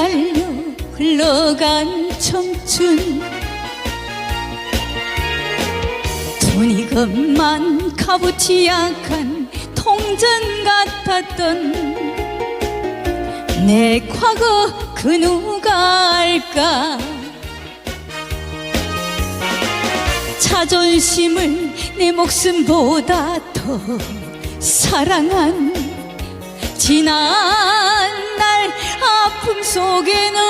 날려 흘러간 청춘. 돈이 금만 값어치 약한 통전 같았던 내 과거 그 누가 알까? 자존심을 내 목숨보다 더 사랑한 지난 속에는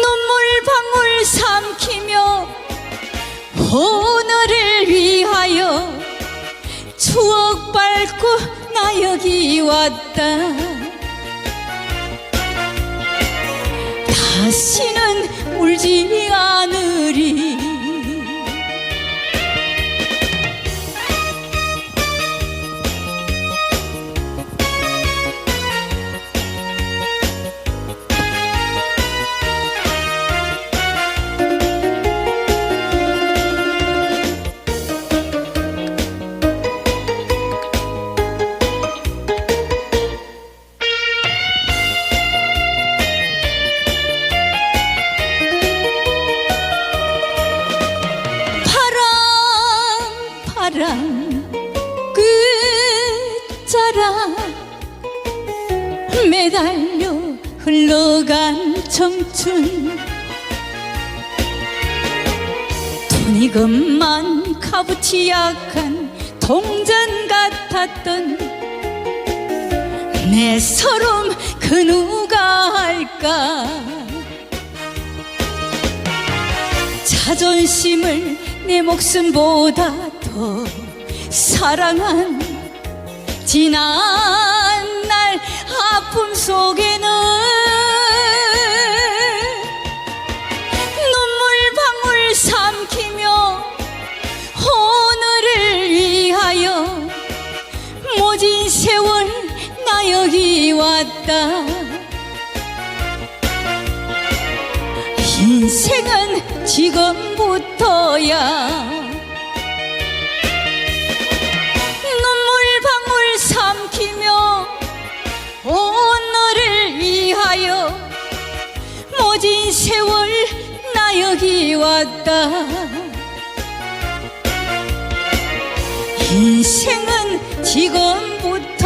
눈물 방울 삼키며 오늘을 위하여 추억 밟고 나 여기 왔다. 다시는 울지 않으 바람 끝자락. 매달려 흘러간 청춘. 돈 이 것만 값어치 약한 동전 같았던 내 서름 그 누가 알까? 자존심을 내 목숨보다 더 사랑한 지난 날 아픔 속에는 눈물 방울 삼키며 오늘을 위하여 모진 세월 나 여기 왔다. 인생은 지금부터야 위하여 모진 세월 나 여기 왔다. 인생은 지금부터야